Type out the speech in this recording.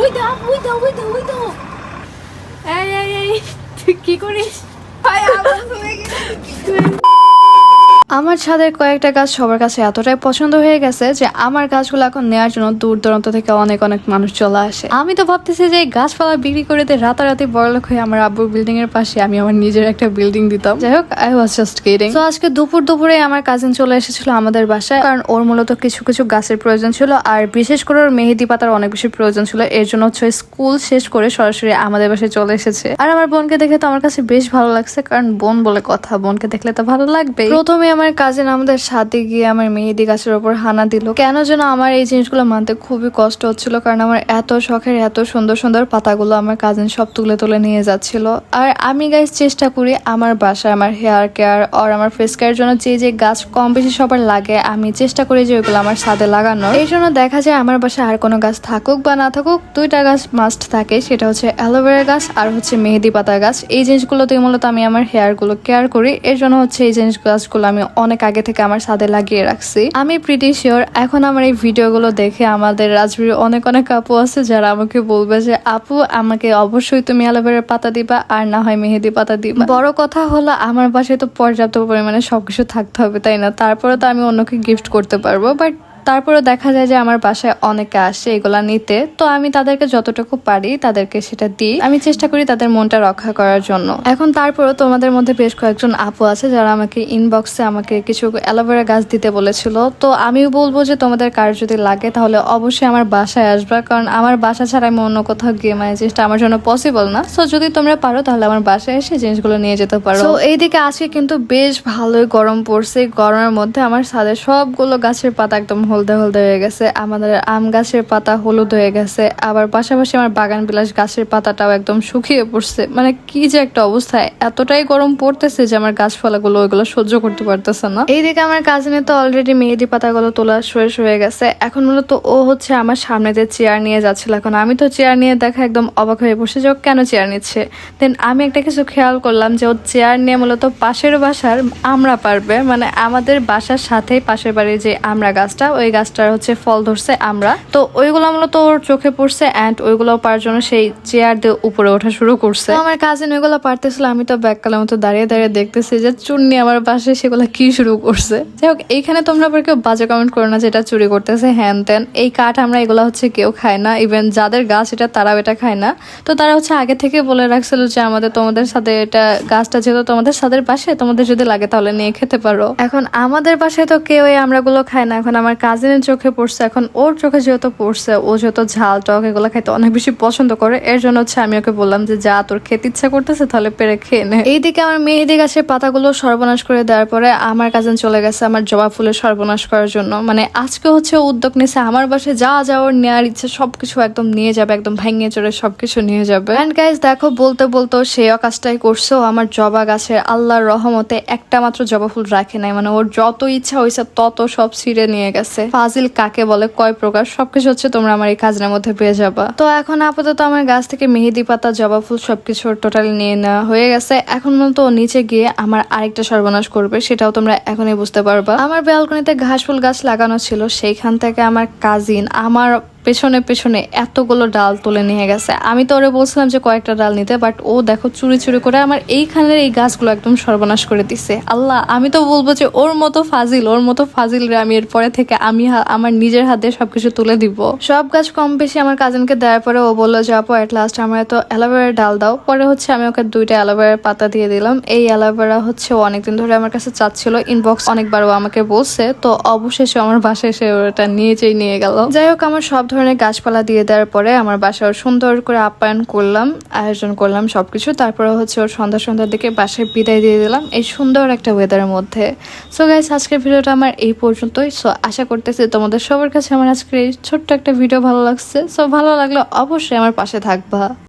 ওই দাও ওই দাও ওই দাও ওই দাও এই এই এই তুই কি করিস ভাই আমার হয়ে গেছে আমার ছাদের কয়েকটা গাছ সবার কাছে এতটাই পছন্দ হয়ে গেছে যে আমার গাছগুলো এখন নেওয়ার জন্য দূর দূরান্ত থেকে অনেক অনেক মানুষ চলে আসে। আমি তো ভাবতেছি যে গাছপালা বিক্রি করে দিয়ে রাতারাতি বড়লোক হয়ে আমার আব্বুর বিল্ডিং এর পাশে আমি আমার নিজের একটা বিল্ডিং দিতাম। যাই হোক আই ওয়াজ জাস্ট কিডিং তো আজকে দুপুর দুপুরে আমার কাজিন চলে এসেছিল আমাদের বাসায়, কারণ ওর মূলত কিছু কিছু গাছের প্রয়োজন ছিল, আর বিশেষ করে ওর মেহেদি পাতার অনেক বেশি প্রয়োজন ছিল, এর জন্য হচ্ছে স্কুল শেষ করে সরাসরি আমাদের বাসায় চলে এসেছে। আর আমার বোনকে দেখে তো আমার কাছে বেশ ভালো লাগছে, কারণ বোন বলে কথা, বোনকে দেখলে তো ভালো লাগবে প্রথমে আমার কাজিন আমাদের সাথে গিয়ে আমার মেহেদি গাছের ওপর হানা দিল। কেন যেন আমার এই জিনিসগুলো মানতে খুবই কষ্ট হচ্ছিল, কারণ আমার এত শখের, এত সুন্দর সুন্দর পাতাগুলো আমার কাজিন সব তুলে তুলে নিয়ে যাচ্ছিল। আর আমি গাইজ চেষ্টা করি আমার বাসায় আমার হেয়ার কেয়ার আর আমার ফেস কেয়ার জন্য যে যে গাছ কম বেশি সবার লাগে, আমি চেষ্টা করি যে ওইগুলো আমার সাথে লাগানো এই জন্য দেখা যায় আমার বাসায় আর কোনো গাছ থাকুক বা না থাকুক, দুইটা গাছ মাস্ট থাকে, সেটা হচ্ছে অ্যালোভেরা গাছ আর হচ্ছে মেহেদি পাতা গাছ। এই জিনিসগুলোতে মূলত আমি আমার হেয়ারগুলো কেয়ার করি। এর জন্য হচ্ছে এই জিনিস গাছগুলো আমি অনেক আগে থেকে আমার সাথে লাগিয়ে রাখছি। আমি প্রিটি শিওর এখন আমার এই ভিডিওগুলো দেখে আমাদের রাজবীর অনেক অনেক আপু আছে যারা আমাকে বলবে যে, আপু, আমাকে অবশ্যই তুমি অ্যালোভেরার পাতা দিবা আর না হয় মেহেদি পাতা দিবা। বড় কথা হলো আমার বাসায় তো পর্যাপ্ত পরিমাণে সবকিছু থাকতে হবে, তাই না? তারপরে তো আমি অন্যকে গিফট করতে পারব বাট তারপরে দেখা যায় যে আমার বাসায় অনেকে আসে এগুলা নিতে। তো আমি তাদেরকে যতটুকু পারি তাদেরকে সেটা দিই। আমি চেষ্টা করি তাদের মনটা রক্ষা করার জন্য। এখন তারপরে তোমাদের মধ্যে বেশ কয়েকজন আপু আছে যারা আমাকে ইনবক্সে আমাকে কিছু অ্যালোভেরা গাছ দিতে বলেছিল। তো আমিও বলব যে তোমাদের কার যদি লাগে তাহলে অবশ্যই আমার বাসায় আসবে। কারণ আমার বাসা ছাড়া আমি অন্য কোথাও গিয়ে মানে জিনিসটা আমার জন্য পসিবল না। সো যদি তোমরা পারো তাহলে আমার বাসায় এসে জিনিসগুলো নিয়ে যেতে পারো। তো এইদিকে আজকে কিন্তু বেশ ভালোই গরম পড়ছে। গরমের মধ্যে আমার ছাদে সবগুলো গাছের পাতা একদম হলদে হলদে হয়ে গেছে। আমাদের আম গাছের পাতা হলুদ হয়ে গেছে। আবার পাশাপাশি আমার বাগান বিলাস গাছের পাতাটাও একদম শুকিয়ে পড়ছে। মানে কি যে একটা অবস্থা। এতটাই গরম পড়তেছে যে আমার গাছপালাগুলো ওইগুলো সহ্য করতে পারতেছে না। এইদিকে আমার কাজিনে তো অলরেডি মেহেদি পাতাগুলো তোলা শেষ হয়ে গেছে। এখন মূলত ও হচ্ছে আমার সামনে যে চেয়ার নিয়ে যাচ্ছিল এখন। আমি তো চেয়ার নিয়ে দেখা একদম অবাক হয়ে বসে যে কেন চেয়ার নিচ্ছে? দেন আমি একটা কিছু খেয়াল করলাম যে ও চেয়ার নিয়ে মূলত পাশের বাসার আমরা পারবে। মানে আমাদের বাসার সাথেই পাশের বাড়ির যে আমরা গাছটা ওই গাছটার হচ্ছে ফল ধরছে আমরা। তো ওইগুলো মূলত ওর চোখে পড়ছে অ্যান্ড ওইগুলো পারার জন্য সেই চেয়ার দিয়ে উপরে ওঠা শুরু করছে। আমার কাজিন ওইগুলো পারতেছিল, আমি তো ব্যাককালের মতো দাঁড়িয়ে দাঁড়িয়ে দেখতেছি যে চুন্নি আমার পাশে সেগুলো কি শুরু করছে। যাই হোক, এইখানে তোমরা আবার কেউ বাজে কমেন্ট করো না যে এটা চুরি করতেছে, হ্যান ত্যান। এই কাঠ আমরা এগুলো হচ্ছে কেউ খায় না ইভেন যাদের গাছ এটা তারাও এটা খায় না। তো তারা হচ্ছে আগে থেকে বলে রাখছিল যে আমাদের তোমাদের সাথে এটা গাছটা যেহেতু তোমাদের সাদের পাশে তোমাদের যদি লাগে তাহলে নিয়ে খেতে পারো। এখন আমাদের পাশে তো কেউ এই আমরাগুলো খায় না, এখন আমার কাজিনের চোখে পড়ছে, এখন ওর চোখে যেহেতু পড়ছে, ও যেহেতু ঝাল, টক, এগুলো খাইতে অনেক বেশি পছন্দ করে, এর জন্য হচ্ছে আমি ওকে বললাম যে, যা, তোর খেতে ইচ্ছা করতেছে, তাহলে পেরে খেয়ে নে। এইদিকে আমার মেহেদি গাছের পাতাগুলো সর্বনাশ করে দেওয়ার পরে আমার কাজিন চলে গেছে আমার জবা ফুলের সর্বনাশ করার জন্য। মানে আজকে হচ্ছে উদ্যোগ নিয়েছে, আমার বাসায় যা যাওয়ার নেওয়ার ইচ্ছে সবকিছু একদম নিয়ে যাবে, একদম ভেঙে চড়ে সবকিছু নিয়ে যাবে। অ্যান্ড গাইজ দেখো, বলতে বলতে সেও কাজটাই করছে আমার জবা গাছের আল্লাহর রহমতে একটা মাত্র জবা ফুল রাখে নাই মানে ওর যত ইচ্ছা হয়েছে তত সব ছিঁড়ে নিয়ে গেছে। ফাজিল কাকে বলে, কয় প্রকার, সবকিছু হচ্ছে তোমরা আমার এই খাজনার মধ্যে পেয়ে যাবা। তো এখন আপাতত আমার গাছ থেকে মেহেদি পাতা, জবা ফুল সবকিছু টোটালি নিয়ে নেওয়া হয়ে গেছে। এখন মূলত নিচে গিয়ে আমার আরেকটা সর্বনাশ করবে, সেটাও তোমরা এখনই বুঝতে পারবা। আমার ব্যালকনিতে ঘাস ফুল গাছ লাগানো ছিল, সেইখান থেকে আমার কাজিন আমার পেছনে পেছনে এতগুলো ডাল তুলে নিয়ে গেছে। আমি তো ওরে বলছিলাম যে কয়েকটা ডাল নিতে বাট ও দেখো চুরি চুরি করে আমার এইখানের এই গাছগুলো একদম সর্বনাশ করে দিছে। আল্লাহ, আমি তো বলব যে ওর মতো ফাজিল, ওর মতো ফাজিল রে আমি এরপরে থেকে আমি আমার নিজের হাতে সবকিছু তুলে দিব। সব গাছ কম বেশি আমার কাজিনকে দেওয়ার পরে ও বলল, যে আপু এট লাস্ট আমার তো অ্যালোভেরা ডাল দাও। পরে হচ্ছে আমি ওকে দুইটা অ্যালোভেরার পাতা দিয়ে দিলাম। এই অ্যালোভেরা হচ্ছে অনেকদিন ধরে আমার কাছে চাচ্ছিল। ইনবক্স অনেকবার ও আমাকে বলছে, তো অবশেষে আমার বাসায় এসে ওটা নিয়েছেই নিয়ে গেল। যাই হোক, আমার সব ধরনের গাছপালা দিয়ে দেওয়ার পরে আমার বাসায় সুন্দর করে আপ্যায়ন করলাম, আয়োজন করলাম সব কিছু তারপরে হচ্ছে ওর সন্ধ্যা সন্ধ্যার দিকে বাসায় বিদায় দিয়ে দিলাম এই সুন্দর একটা ওয়েদারের মধ্যে। সো গাইস আজকের ভিডিওটা আমার এই পর্যন্তই। সো আশা করতেছি তোমাদের সবার কাছে আমার আজকের এই ছোট্ট একটা ভিডিও ভালো লাগছে। সো ভালো লাগলে অবশ্যই আমার পাশে থাকবা।